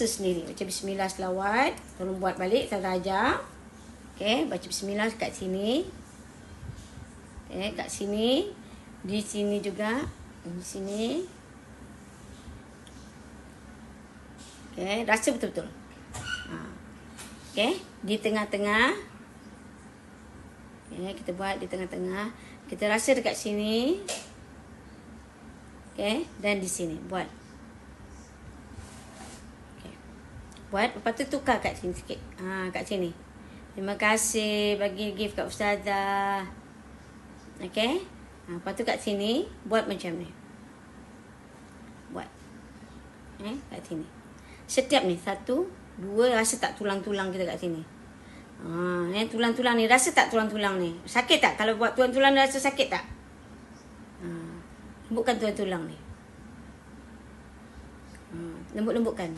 rasa sendiri. Baca bismillah selawat. Tolong buat balik Ustazah ajar. Okey, baca bismillah kat sini. Okey, kat sini. Di sini juga. Di sini. Okey, rasa betul-betul. Ha. Di tengah-tengah. Okey, kita buat di tengah-tengah. Kita rasa dekat sini. Okey, dan di sini. Buat. Buat lepas tu tukar kat sini sikit ha kat sini terima kasih bagi gift kat ustazah okey ha lepas tu kat sini buat macam ni buat eh kat sini setiap ni satu dua rasa tak tulang-tulang kita kat sini Ha, ni tulang-tulang ni rasa tak tulang-tulang ni? Sakit tak? Kalau buat tulang-tulang rasa sakit tak? Ha, lembutkan tulang-tulang ni. Ha, lembut-lembutkan.